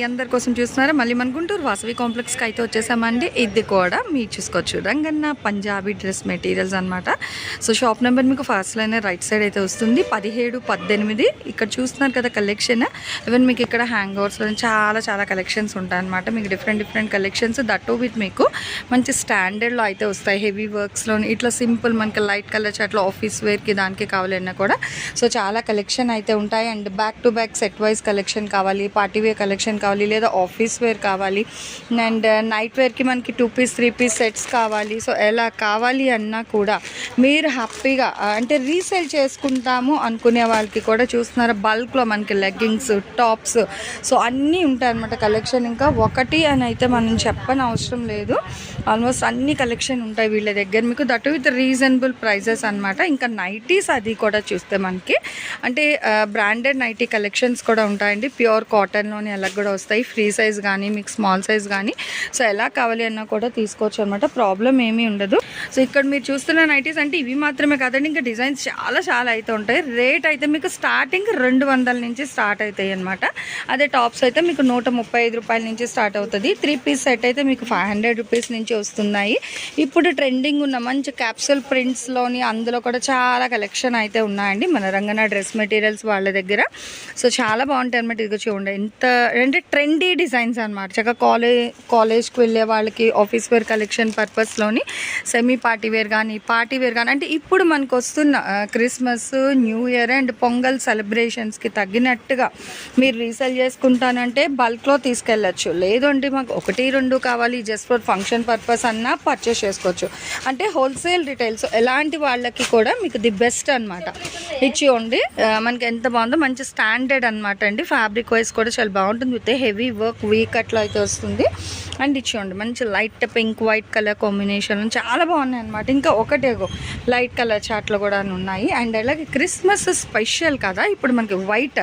అందరి కోసం చూస్తున్నారా? మళ్ళీ మన గుంటూరు వాసవి కాంప్లెక్స్కి అయితే వచ్చేసామండి. ఇది కూడా మీరు చూసుకోవచ్చు. రంగన్న పంజాబీ డ్రెస్ మెటీరియల్స్ అన్నమాట. సో షాప్ నెంబర్ మీకు ఫస్ట్ లైన్ రైట్ సైడ్ అయితే వస్తుంది. పదిహేడు పద్దెనిమిది. ఇక్కడ చూస్తున్నారు కదా కలెక్షన్. ఈవెన్ మీకు ఇక్కడ హ్యాంగ్ ఓవర్స్లో చాలా చాలా కలెక్షన్స్ ఉంటాయన్నమాట. మీకు different different collections. That with మీకు మంచి స్టాండర్డ్లో అయితే వస్తాయి. హెవీ వర్క్స్లో ఇట్లా సింపుల్ మనకి లైట్ కలర్స్ అట్లా ఆఫీస్ వేర్కి దానికి కావాలన్నా కూడా. సో చాలా కలెక్షన్ అయితే ఉంటాయి. And back to back set wise collection కావాలి. పార్టీ వేర్ కలెక్షన్ కావాలి లేదా ఆఫీస్ వేర్ కావాలి. అండ్ నైట్ వేర్కి మనకి two piece three piece sets కావాలి. సో ఎలా కావాలి అన్నా కూడా మీరు హ్యాపీగా అంటే రీసేల్ చేసుకుంటాము అనుకునే వాళ్ళకి కూడా చూస్తున్నారా? బల్క్లో మనకి లెగ్గింగ్స్ టాప్స్ సో అన్నీ ఉంటాయి అనమాట కలెక్షన్ ఇంకా ఒకటి అని అయితే మనం చెప్పని అవసరం లేదు. ఆల్మోస్ట్ అన్ని కలెక్షన్ ఉంటాయి వీళ్ళ దగ్గర. మీకు దట్ విత్ రీజనబుల్ ప్రైజెస్ అన్నమాట. ఇంకా నైటీస్ అది కూడా చూస్తే మనకి. అంటే బ్రాండెడ్ నైటీ కలెక్షన్స్ కూడా ఉంటాయండి. ప్యూర్ కాటన్లోని అలా కూడా వస్తాయి. ఫ్రీ సైజ్ కానీ మీకు స్మాల్ సైజ్ కానీ. సో ఎలా కావాలి అన్నా కూడా తీసుకోవచ్చు అనమాట ప్రాబ్లం ఏమీ ఉండదు. సో ఇక్కడ మీరు చూస్తున్న నైటీస్ అంటే ఇవి మాత్రమే కాదండి ఇంకా డిజైన్స్ చాలా చాలా అయితే ఉంటాయి. రేట్ అయితే మీకు స్టార్టింగ్ రెండు వందల నుంచి స్టార్ట్ అవుతాయి అనమాట అదే టాప్స్ అయితే మీకు నూట ముప్పై ఐదు రూపాయల నుంచి స్టార్ట్ అవుతుంది. త్రీ పీస్ సెట్ అయితే మీకు ఫైవ్ హండ్రెడ్ రూపీస్ నుంచి వస్తున్నాయి. ఇప్పుడు ట్రెండింగ్ ఉన్న మంచి క్యాప్సూల్ ప్రింట్స్లోని అందులో కూడా చాలా కలెక్షన్ అయితే ఉన్నాయండి. మన రంగన డ్రెస్ మెటీరియల్స్ వాళ్ళ దగ్గర. సో చాలా బాగుంటాయి అనమాట ఇది చూడండి ఎంత అంటే ట్రెండీ డిజైన్స్ అనమాట చక్కగా కాలేజ్ కాలేజ్కి వెళ్ళే వాళ్ళకి ఆఫీస్ వేర్ కలెక్షన్ పర్పస్లోని సెమీ పార్టీ వేర్ కానీ పార్టీ వేర్ కానీ అంటే ఇప్పుడు మనకు వస్తున్న Christmas new year and Pongal సెలబ్రేషన్స్కి తగ్గినట్టుగా మీరు రీసేల్ చేసుకుంటానంటే బల్క్లో తీసుకెళ్ళచ్చు. లేదు అంటే మాకు ఒకటి రెండు కావాలి జస్ట్ ఫర్ ఫంక్షన్ పర్పస్ అన్నా పర్చేస్ చేసుకోవచ్చు. అంటే హోల్సేల్ రిటైల్స్ ఎలాంటి వాళ్ళకి కూడా మీకు ది బెస్ట్ అనమాట ఇచ్చి ఉండి మనకి ఎంత బాగుందో మంచి స్టాండర్డ్ అనమాట అండి. ఫ్యాబ్రిక్ వైజ్ కూడా చాలా బాగుంటుంది. విత్ హెవీ వర్క్ వీక్ అట్లా అయితే వస్తుంది. అండ్ ఇచ్చేయండి. మంచి light pink white colour combination చాలా బాగున్నాయి అనమాట ఇంకా ఒకటే లైట్ కలర్ చాట్లు కూడా ఉన్నాయి. అండ్ అలాగే క్రిస్మస్ స్పెషల్ కదా ఇప్పుడు మనకి వైట్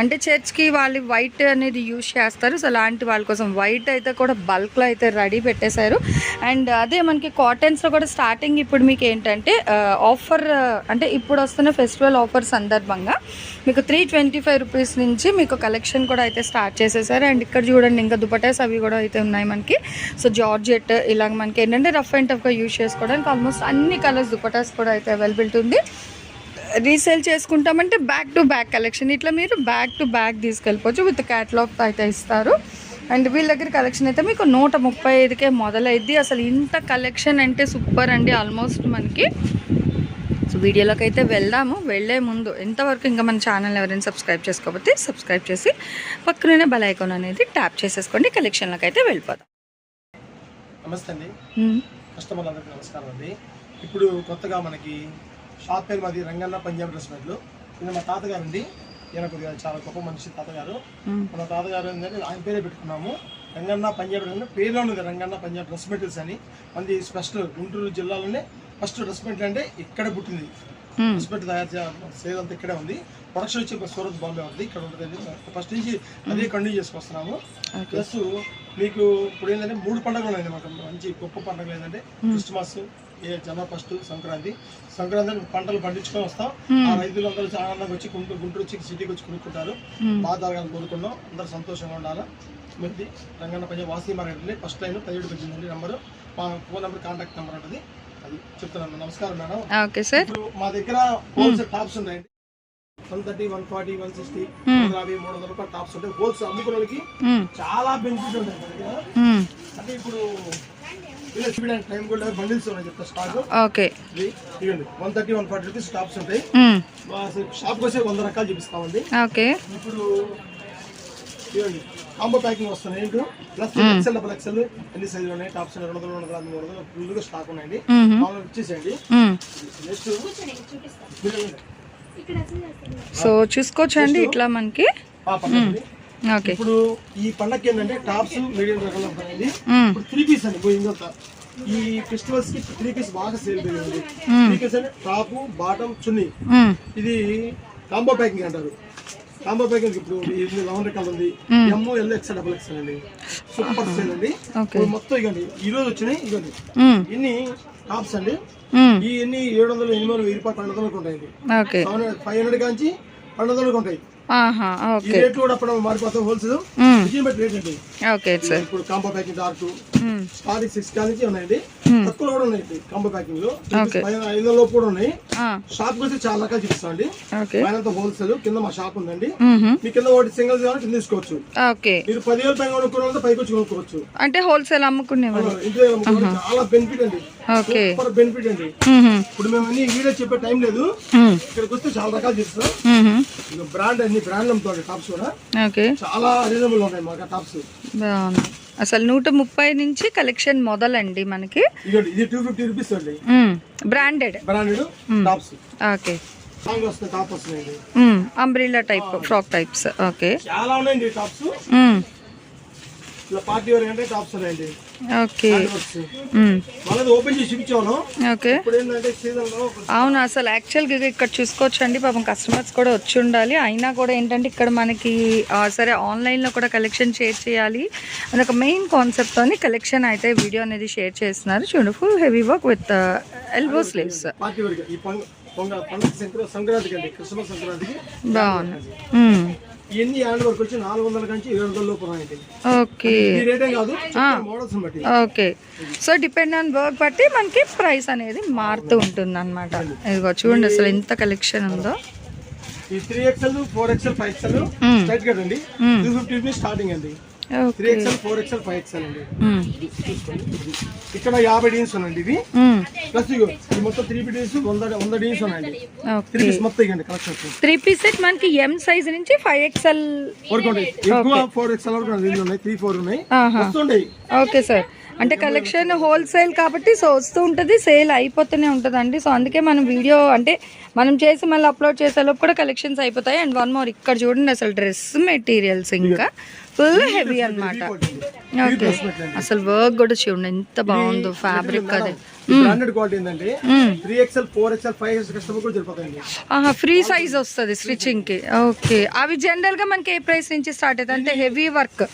అంటే చర్చ్కి వాళ్ళు వైట్ అనేది యూజ్ చేస్తారు. సో అలాంటి వాళ్ళ కోసం వైట్ అయితే కూడా బల్క్లో అయితే రెడీ పెట్టేశారు. అండ్ అదే మనకి కాటన్స్లో కూడా స్టార్టింగ్ ఇప్పుడు మీకు ఏంటంటే uh, ఆఫర్ uh, అంటే ఇప్పుడు వస్తున్న ఫెస్టివల్ ఆఫర్ సందర్భంగా మీకు త్రీ ట్వంటీ ఫైవ్ రూపీస్ నుంచి మీకు కలెక్షన్ కూడా అయితే స్టార్ట్ చేసేసారు. అండ్ ఇక్కడ చూడండి ఇంకా దుపటాస్ అవి కూడా అయితే ఉన్నాయి మనకి. సో జార్జెట్ ఇలాగ మనకి ఏంటంటే రఫ్ అండ్ టఫ్గా యూజ్ చేసుకోవడానికి ఆల్మోస్ట్ అన్ని కలర్స్ దుపటాస్ కూడా అయితే అవైలబిలిటీ ఉంది. రీసేల్ చేసుకుంటామంటే బ్యాక్ టు బ్యాక్ కలెక్షన్ ఇట్లా మీరు బ్యాక్ టు బ్యాక్ తీసుకెళ్ళిపోవచ్చు విత్ క్యాటలాగ్ అయితే ఇస్తారు. అండ్ వీళ్ళ దగ్గర కలెక్షన్ అయితే మీకు నూట ముప్పై ఐదుకే మొదలైద్ది అసలు ఇంత కలెక్షన్ అంటే సూపర్ అండి ఆల్మోస్ట్ మనకి. సో వీడియోలోకి అయితే వెళ్దాము. వెళ్ళే ముందు ఎంతవరకు ఇంకా మన ఛానల్ ఎవరైనా సబ్స్క్రైబ్ చేసుకోకపోతే సబ్స్క్రైబ్ చేసి పక్కనే బెల్ ఐకాన్ అనేది ట్యాప్ చేసేసుకోండి. కలెక్షన్లోకి అయితే వెళ్ళిపోదాం. నమస్తే అండి. కస్టమర్లందరికీ నమస్కారం అండి. ఇప్పుడు కొత్తగా మనకి షాప్ పేరు మాది రంగన్న పంజాబ్ డ్రెస్ మెట్లు. ఇది మా తాతగారు అండి. ఈయన కొద్దిగా చాలా గొప్ప మనిషి తాతగారు. మన తాతగారు ఏంటంటే ఆయన పేరే పెట్టుకున్నాము. రంగన్న పంజాబ్ పేరులో ఉంది రంగన్న పంజాబ్ డ్రెస్ మెటీరియల్స్ అని. మనది స్పెషల్ గుంటూరు జిల్లాలోనే ఫస్ట్ మెటీరియల్ అంటే ఇక్కడ పుట్టింది. మెటీరియల్ తయారు చే సేల్ అంతా ఇక్కడే ఉంది. ప్రొడక్షన్ వచ్చి సూరత్ బాంబే ఉంది ఇక్కడ ఉంటుంది ఫస్ట్ నుంచి అదే కంటిన్యూ చేసుకొస్తున్నాము. ప్లస్ మీకు ఇప్పుడు ఏంటంటే మూడు పండుగలు ఉన్నాయి మాకు మంచి గొప్ప పండుగలు ఏంటంటే క్రిస్మస్ ఏ జనవరి ఫస్ట్ సంక్రాంతి. సంక్రాంతి పంటలు పండించుకొని వస్తాం. ఆ రైతులు అందరూ చాలా ఆనందంగా వచ్చి గుంటూరు గుంటూరు వచ్చి సిటీకి వచ్చి కొనుక్కుంటారు. బాగా జరగాలని కోరుకున్నాం అందరూ సంతోషంగా ఉండాలా? మీది రంగన్న పంజాబ్ వాసీ మార్కెట్ ఫస్ట్ లైన్ పదిహేడు వచ్చిందండి నెంబరు. మా ఫోన్ నెంబర్ కాంటాక్ట్ నెంబర్ ఉంటుంది. చెప్తున్నాను. నమస్కారం మేడం. Okay sir. ఇప్పుడు మా దగ్గర హోల్సేల్ టాప్స్ ఉన్నాయండి one thirty one forty one sixty మూడు యాభై మూడు వందల రూపాయల టాప్స్ ఉంటాయి. హోల్సేల్ అమ్ముకునే. చాలా బెనిఫిట్ ఉంటాయి మన దగ్గర. మ్మ్. అంటే ఇప్పుడు ఇలా చూడడానికి టైం కూడా బండిల్స్ ఉన్నాయి చెప్తా స్టాక్. ఓకే. ఇవ్వండి. One thirty one forty rupees tops ఉంటాయి. మా షాప్కి వచ్చే వంద రకాలు చూపిస్తామండి. ఓకే. ఇప్పుడు ఇవ్వండి. కాంబో ప్యాకింగ్ వస్తున్నాయి. ఏంటో? ప్లస్ ఎక్సెల్ డబల్ ఎక్సెల్ ఎన్ని సైజులు ఉన్నాయి టాప్స్ ఉన్నాయి రెండు వందలు రెండు వందల మూడు వందలు ఫుల్గా స్టాక్ ఉన్నాయండి. మ్మ్. మామూలుగా ఇచ్చేసేయండి. మ్మ్. నెక్స్ట్ సో చూసుకోవచ్చండి ఇట్లా మనకి. ఓకే. ఇప్పుడు ఈ పండగకి ఏంటంటే టాప్స్ మీడియం రకాలు ఉంటాయండి మ్మ్. ఇప్పుడు త్రీ పీస్ అండి పోయి ఇంకొక ఈ క్రిస్మస్కి త్రీ పీస్ బాగా సేల్ పెరిగింది. త్రీ పీస్ అంటే టాప్ బాటమ్ చున్నీ. ఇది కాంబో ప్యాకింగ్ అంటారు. కాంబో ప్యాకింగ్ ఇప్పుడు ఇది లెవెన్ రకాలు ఉంది. M L X double X అండి. సూపర్ సేల్ అండి. మొత్తం ఇవ్వండి ఈ రోజు వచ్చినాయి మ్మ్. ఇన్ని టాప్స్ అండి. ఈ ఎన్ని ఏడు వందలు ఎనిమిది వందలు వెయ్యి రూపాయలు పన్నెండు వందలకు ఉంటాయండి. ఓకే. ఫైవ్ హండ్రెడ్ కాంచి పన్నెండు వందలకు ఉంటాయి. ఈ రేట్లు కూడా అప్పుడు మారిపోతాయి హోల్సేల్ బట్టి రేట్ అండి. Okay sir. ఇప్పుడు combo packing dark. Starting six call నుంచి ఉన్నాయండి. Hmm. తక్కువ కూడా ఉన్నాయి కాంబో ప్యాకింగ్లో. ఐదు లోపు కూడా ఉన్నాయి. షాప్ వచ్చి చాలా రకాలు చూపిస్తామండి. ఓకే పైన హోల్సేల్ కింద మా షాప్ ఉందండి. మ్మ్హ. మీ కింద ఒకటి సింగిల్ కావాలి కింద తీసుకోవచ్చు. ఓకే మీరు పదివేలు పైన కొనుక్కోవాలంటే పైకి వచ్చి కొనుక్కోవచ్చు. అంటే హోల్సేల్ దగ్గర అమ్ముకోవడం చాలా బెనిఫిట్ అండి. ఓకే సూపర్ బెనిఫిట్ అండి. మ్మ్హ. ఇప్పుడు మేము అన్ని వీడియో చెప్పే టైం లేదు. మ్మ్. ఇక్కడికి వస్తే చాలా రకాలు. ఇక బ్రాండ్ అన్ని బ్రాండ్ అమ్ముతాడు టాప్స్ కూడా. చాలా రీజనబుల్ ఉంటాయి మాకు టాప్స్ బాగుంది. అసలు నూట ముప్పై నుంచి కలెక్షన్ మొదలండి మనకి. Branded okay. Umbrella type frock types okay. చాలా ఉన్నాయండి టాప్స్ ఇలా పార్టీ వేర్ అంటే టాప్స్ ఉన్నాయండి. ఓకే. వాళ్ళది ఓపెన్ చేసి చూపించాను ఓకే. ఇప్పుడు ఏంటంటే సీజన్లో అవును అసలు యాక్చువల్గా ఇక్కడ చూసుకోవచ్చు అండి పాపం కస్టమర్స్ కూడా వచ్చి ఉండాలి. అయినా కూడా ఏంటంటే ఇక్కడ మనకి సరే ఆన్లైన్లో కూడా కలెక్షన్ షేర్ చేయాలి. అని ఒక మెయిన్ కాన్సెప్ట్తో కలెక్షన్ అయితే వీడియో అనేది షేర్ చేస్తున్నారు. చూడు full heavy work with elbow sleeves పంగ పొంగ పండుగ సంక్రాంతి సంక్రాంతికి అండి క్రిస్మస్ సంక్రాంతికి. బాగుంది. మ్మ్. ఇవన్నీ హ్యాండ్ వర్క్ వచ్చి నాలుగు వందల నుంచి ఏడు వందల లోపు ఉన్నాయండి ఓకే. ఈ రేటే కాదు మోడల్స్ బట్టి. Okay. So depend on work బట్టి మనకి ప్రైస్ అనేది మారుతూ ఉంటుంది అనమాట ఇదిగో చూడండి అసలు ఎంత కలెక్షన్ ఉందో. ఈ three XL four XL five XL hmm. Straight cut అండి టూ ఫిఫ్టీ రూపీస్ స్టార్టింగ్ అండి. Three okay XL four XL five XL అండి. మ్మ్. ఇది చూసుకోండి. ఇది. ఇక్కడ యాభై డీన్స్ ఉన్నాయండి ఇవి. మ్మ్. ప్లస్ మొత్తం త్రీ డీన్స్ వంద వంద డీన్స్ ఉన్నాయండి. త్రీ ఓకే పీస్ మొత్తం ఇవ్వండి కలెక్షన్ త్రీ పీస్ సెట్ మనకి ఎం సైజ్ నుంచి ఫైవ్ ఎక్స్ఎల్ వరకు ఉంటాయి. ఎక్కువ ఫోర్ ఎక్స్ఎల్ వరకు ఉన్నాయి. త్రీ ఫోర్ ఉన్నాయి. వస్తుంటాయి. ఓకే సార్ అంటే కలెక్షన్ హోల్సేల్ కాబట్టి సో వస్తూ ఉంటుంది సేల్ అయిపోతూనే ఉంటుందండి. సో అందుకే మనం వీడియో అంటే మనం చేసి మళ్ళీ అప్లోడ్ చేసేలోపు కూడా కలెక్షన్స్ అయిపోతాయి. అండ్ వన్ మోర్ ఇక్కడ చూడండి అసలు డ్రెస్ మెటీరియల్స్ ఇంకా. ఫుల్ హెవీ అన్నమాట. ఓకే అసలు వర్క్ కూడా చూడండి ఎంత బాగుందో ఫ్యాబ్రిక్ అది. ఫోర్ సైజ్ వస్తుంది స్టిచ్చింగ్కి. ఓకే అవి జనరల్గా మనకి ఏ ప్రైస్ నుంచి స్టార్ట్ అవుతుంది అంటే heavy work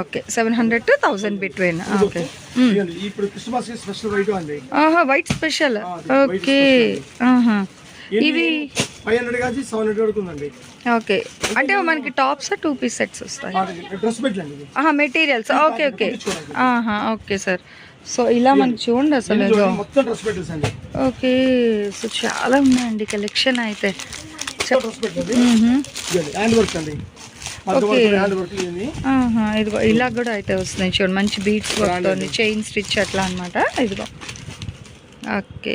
okay seven hundred to thousand between okay. ఇప్పుడు క్రిస్మస్కి స్పెషల్ వైట్ అండి. ఆహా వైట్ స్పెషల్ ఓకే ఆహా. ఇవి ఫైవ్ హండ్రెడ్ కాంచి సెవెన్ హండ్రెడ్ వరకు ఉందండి. ఓకే అంటే మనకి టాప్స్ టూ పీస్ సెట్స్ వస్తాయి. డ్రెస్ పెట్టండి ఇది. ఆహా మెటీరియల్స్ ఓకే ఓకే ఆహా ఓకే సార్ సో ఇలా మనకి చూడండి అసలు ఇది చూడండి, మొత్తం డ్రెస్ పెట్టేసి అండి. ఓకే సో చాలా ఉన్నాయండి కలెక్షన్ అయితే. హ్యాండ్ వర్క్ అండి. ఇదిగో ఇలా కూడా అయితే వస్తున్నాయి చూడండి మంచి బీట్స్ వర్క్తో చైన్ స్టిచ్ అట్లా అన్నమాట. ఇదిగో. ఓకే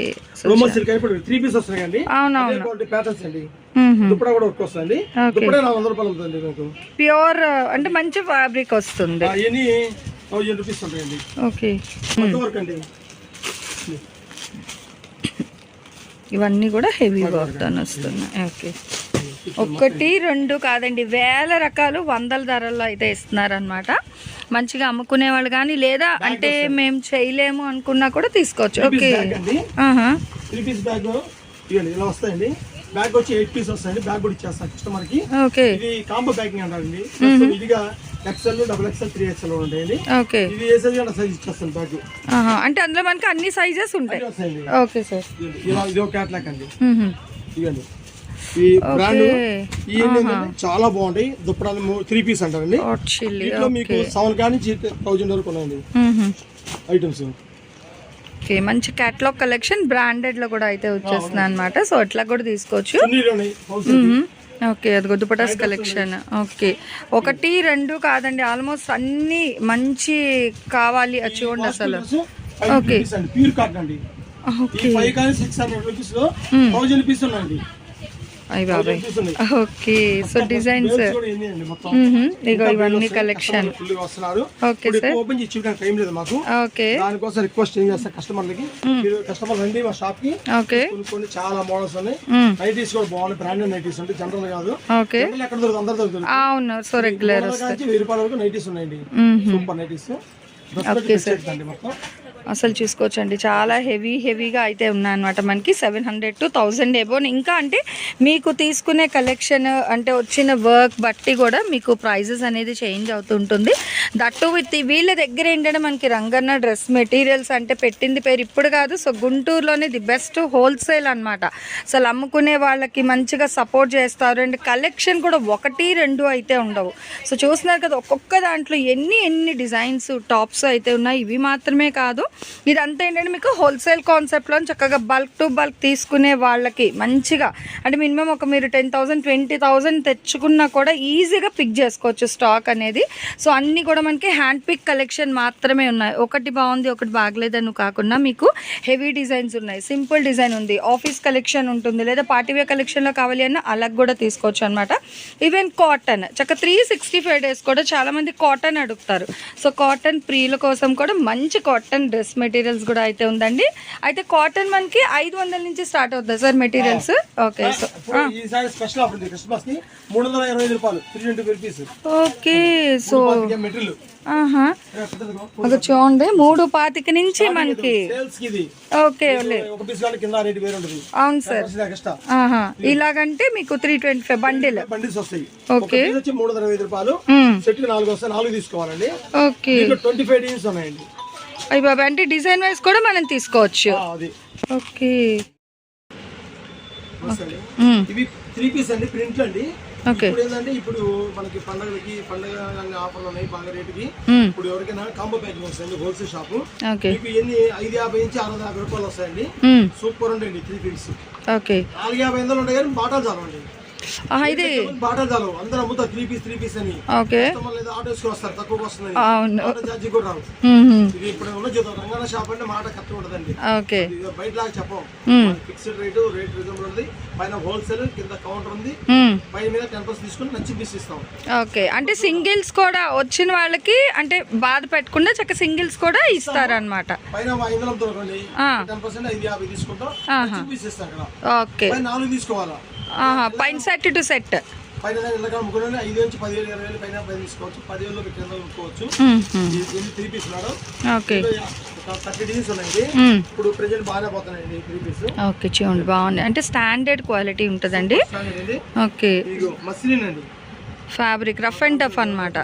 త్రీ పీస్ వస్తున్నాయి అవునవును. క్వాలిటీ ప్యాటర్న్స్ అండి. మ్మ్హ. దుప్పడా కూడా వర్క్ వస్తుంది Okay. దుప్పడా నాలుగు వందల రూపాయలు ఉంటుంది మీకు. ప్యూర్ అంటే మంచి ఫ్యాబ్రిక్ వస్తుంది. ఓకే ఇవన్నీ కూడా హెవీ వర్క్ వస్తున్నాయి. ఓకే ఒకటి రెండు కాదండి. వేల రకాలు వందల ధరల్లో అయితే ఇస్తున్నారనమాట మంచిగా అమ్ముకునే వాళ్ళు కానీ లేదా అంటే మేము చేయలేము అనుకున్నా కూడా తీసుకోవచ్చు. ఓకే. బ్యాగ్ అండి. ఆహా. త్రీ పీస్ బ్యాగ్ ఇవ్వండి ఇలా వస్తాయండి. బ్యాగ్ వచ్చి ఎయిట్ పీస్ వస్తాయండి. బ్యాగ్ కూడా ఇచ్చేస్తాం కస్టమర్కి. ఓకే. ఇది కాంబో ప్యాకింగ్ అంటారండి. ప్రస్తుతం ఇదిగా XL double XL three XL ఉంటాయండి. ఓకే. ఇది ఏ సైజ్ సైజ్ ఇచ్చేస్తాను బ్యాగ్ ఆహా. అంటే అందులో మనకి అన్ని సైజెస్ ఉంటాయి. Okay sir. క్యాట్లాక్ అండి. ఈ బ్రాండ్ ఓకే చాలా బాగుంటాయి. దుప్పటాలు త్రీ పీస్ అంటారండి. వీటిలో మీకు సెవెన్ కానీ థౌజండ్ వరకు ఉన్నాయండి. ఐటమ్స్ ఓకే మంచి క్యాట్లాగ్ కలెక్షన్ బ్రాండెడ్లో కూడా అయితే వచ్చేస్తుంది అనమాట సో అట్లా కూడా తీసుకోవచ్చు. ఓకే అది దుపటాస్ కలెక్షన్ ఓకే. ఒకటి రెండు కాదండి. ఆల్మోస్ట్ అన్ని మంచి కావాలి అది చూడండి అసలు. ఈ ఓకే. అయ్యి బాబాయ్. ఓకే సో డిజైన్స్ ఇగో ఇవన్నీ కలెక్షన్ ఓకే సార్. ఓపెన్ చేసి చూడడానికి టైం లేదు మాకు. ఓకే. దానికోసం రిక్వెస్ట్ ఏం చేస్తా కస్టమర్లకి మీరు కస్టమర్ రండి మా షాప్కి ఓకే. కొనుక్కొని చాలా మోడల్స్ ఉన్నాయి. నైటీస్ కూడా బాగున్నాయి బ్రాండెడ్ నైటీస్ ఉంటాయి జనరల్ కాదు. ఓకే. ఎక్కడ దొరుకుతుంది? అందరు దొరుకుతుంది. అవును సో రెగ్యులర్ వెయ్యి రూపాయల వరకు నైటీస్ ఉన్నాయండి. సూపర్ నైటీస్ ఓకే సార్ అసలు చూసుకోవచ్చండి. చాలా హెవీ హెవీగా అయితే ఉన్నాయన్నమాట. మనకి seven hundred to thousand above ఇంకా అంటే మీకు తీసుకునే కలెక్షన్ అంటే వచ్చిన వర్క్ బట్టి కూడా మీకు ప్రైజెస్ అనేది చేంజ్ అవుతుంటుంది దట్టు విత్ వీళ్ళ దగ్గర ఏంటంటే మనకి రంగన్న డ్రెస్ మెటీరియల్స్ అంటే పెట్టింది పేరు ఇప్పుడు కాదు. సో గుంటూరులోనే ది బెస్ట్ హోల్సేల్ అనమాట అసలు అమ్ముకునే వాళ్ళకి మంచిగా సపోర్ట్ చేస్తారు. అండ్ కలెక్షన్ కూడా ఒకటి రెండు అయితే ఉండవు. సో చూస్తున్నారు కదా ఒక్కొక్క దాంట్లో ఎన్ని ఎన్ని డిజైన్స్ టాప్స్ అయితే ఉన్నాయి. ఇవి మాత్రమే కాదు ఇదంతా ఏంటంటే మీకు హోల్సేల్ కాన్సెప్ట్లో చక్కగా బల్క్ టు బల్క్ తీసుకునే వాళ్ళకి మంచిగా అంటే మినిమం ఒక మీరు టెన్ థౌసండ్ ట్వంటీ థౌసండ్ తెచ్చుకున్నా కూడా ఈజీగా పిక్ చేసుకోవచ్చు స్టాక్ అనేది. సో అన్నీ కూడా మనకి హ్యాండ్ పిక్ కలెక్షన్ మాత్రమే ఉన్నాయి. ఒకటి బాగుంది ఒకటి బాగలేదని కాకుండా మీకు హెవీ డిజైన్స్ ఉన్నాయి. సింపుల్ డిజైన్ ఉంది. ఆఫీస్ కలెక్షన్ ఉంటుంది. లేదా పార్టీవేర్ కలెక్షన్లో కావాలి అన్న అలా కూడా తీసుకోవచ్చు అనమాట ఈవెన్ కాటన్ చక్క త్రీ సిక్స్టీ ఫైవ్ డేస్ కూడా చాలామంది కాటన్ అడుగుతారు. సో కాటన్ ప్రీ ప్రీల కోసం కూడా మంచి కాటన్ డ్రెస్ మెటీరియల్స్ కూడా అయితే ఉందండి. అయితే కాటన్ మనకి ఐదు వందల నుంచి స్టార్ట్ అవుతుంది sir materials okay so okay so ఒక చూడండి మూడు పాతిక నుంచి మనకి. ఓకే అవును సార్. ఇలాగంటే మీకు three twenty five bundle bundles వస్తాయి. ఓకే. మూడు వందల ఐదు రూపాయలు. సెట్ నాలుగు వస్తాయి నాలుగు తీసుకోవాలండి. ఓకే. ట్వంటీ ఫైవ్ డిజైన్స్ ఉన్నాయండి. అయ్యి బాబా అంటే డిజైన్ వైజ్ కూడా మనం తీసుకోవచ్చు. అది. ఓకే. ఇవి త్రీ పీస్ అండి అండి. ఓకే ఇప్పుడు ఏంటంటే ఇప్పుడు మనకి పండగలకి పండగ ఆఫర్లు ఉన్నాయి బాగా రేటుకి. ఇప్పుడు ఎవరికైనా కాంబో ప్యాకింగ్ వస్తాయండి హోల్సేల్ షాపు. మీకు ఎన్ని? ఐదు యాభై నుంచి వందల యాభై రూపాయలు వస్తాయండి. సూపర్ ఉంటాయండి త్రీ పీస్. ఓకే. నాలుగు యాభై వందలు ఉంటాయి కానీ బాటలు చాలండి ఆహా, ఇది ఓకే. అవును. ఓకే. ఇది బయట లాగా చెప్పం. Hmm. Fixed rate rate reasonable ఉంది. పైన హోల్సేల్ కింద కౌంటర్ ఉంది. మ్మ్. పైన మీద టెన్ పర్సెంట్ తీసుకుని నచ్చి పీస్ ఇస్తాం. ఓకే. అంటే సింగిల్స్ కూడా వచ్చిన వాళ్ళకి అంటే బాధ పెట్టకుండా చక్క సింగిల్స్ కూడా ఇస్తారనమాట ఓకే. పైన సెట్ టు సెట్ పైన ఐదు నుంచి పదివేలు ఇరవై వేలు పైన పైన తీసుకోవచ్చు. పదివేలు కింద అమ్ముకోవచ్చు ఇది three piece madam okay. Thirty designs ఉన్నాయండి. మ్మ్. ఇప్పుడు ప్రెజెంట్ బాగానే పోతున్నాయండి త్రీ పీస్ ఓకే చూడండి బాగుంది అంటే స్టాండర్డ్ క్వాలిటీ ఉంటుందండి. ఓకే. ఇదిగో మస్లిన్ అండి. ఫ్యాబ్రిక్ రఫ్ అండ్ టఫ్ అనమాట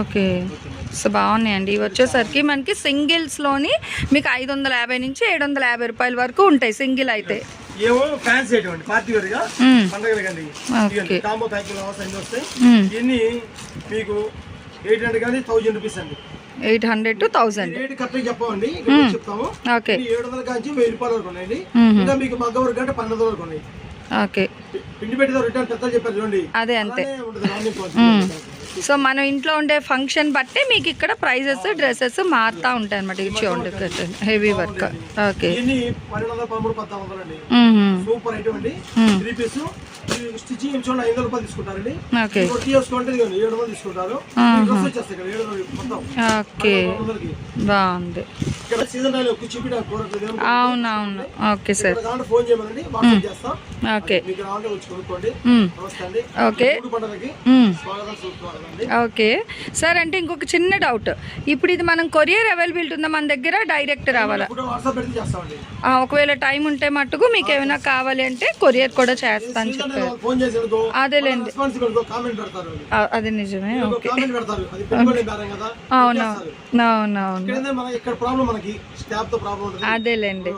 ఓకే. సో బాగున్నాయండి. ఇవి వచ్చేసరికి మనకి సింగిల్స్లోని మీకు ఐదు వందల యాభై నుంచి ఏడు వందల యాభై రూపాయల వరకు ఉంటాయి సింగిల్ అయితే. ఏవో ఫ్యాన్స్ అయ్యేటువంటి పార్టీ వేర్గా మ్మ్. పండగలకండి ఓకే. కాంబో ప్యాకింగ్ అవసరం అన్ని వస్తాయి. మ్మ్. ఇవన్నీ మీకు ఎయిట్ హండ్రెడ్ కానీ థౌజండ్ రూపీస్ అండి. ఎయిట్ హండ్రెడ్ టు ఇక్కడ చెప్తాము. ఓకే. ఏడు వందల కాంచి వెయ్యి రూపాయల వరకు ఉన్నాయండి. ఇంకా మీకు మగ్గ వరకు అంటే పన్నెండు వరకు ఉన్నాయి. ఓకే. పిండి రిటర్న్ చెప్పారు చూడండి. అదే అంతే. సో మనం ఇంట్లో ఉండే ఫంక్షన్ బట్టి మీకు ఇక్కడ ప్రైజెస్ డ్రెస్సెస్ మారుతూ ఉంటాయి అనమాట ఇది చూడండి heavy work okay. Super stitching ఐదు రూపాయలు తీసుకుంటారండి. ఏడు తీసుకుంటారు. డ్రెస్ వచ్చేస్తాయి ఇక్కడ ఏడు మొత్తం. బాగుంది. అవునవును ఓకే సార్. కావాలంటే ఫోన్ చేయమనండి వాట్సాప్ చేస్తాం. ఓకే. ఓకే. ఓకే. సార్ అంటే ఇంకొక చిన్న డౌట్. ఇప్పుడు ఇది మనం కొరియర్ అవైలబిలిటీ ఉందా మన దగ్గర? డైరెక్ట్ రావాలా? ఒకవేళ టైం ఉంటే మట్టుకు మీకు ఏమైనా కావాలి అంటే కొరియర్ కూడా చేస్తాను చెప్పారు అదేలేండి. అది నిజమే కదా అవును స్టాఫ్తో ప్రాబ్లం ఉంటుంది అదేలేండి.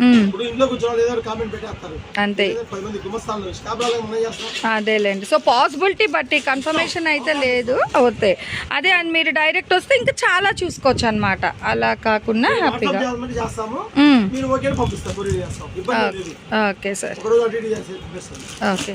మ్మ్. ఇప్పుడు ఇంట్లో కూర్చోవాలి ఏదో కామెంట్ పెట్టేస్తారు. అంతే. పది మంది గుమస్తాలు మనం చేస్తాం? అదేలేండి. సో పాసిబిలిటీ బట్టి కన్ఫర్మేషన్ అయితే లేదు. అవుతాయి అదే అని మీరు డైరెక్ట్ వస్తే ఇంకా చాలా చూసుకోవచ్చు అనమాట అలా కాకుండా హ్యాపీగా చేస్తాము. మీరు ఓకే పంపిస్తాం. Okay sir. ఓకే.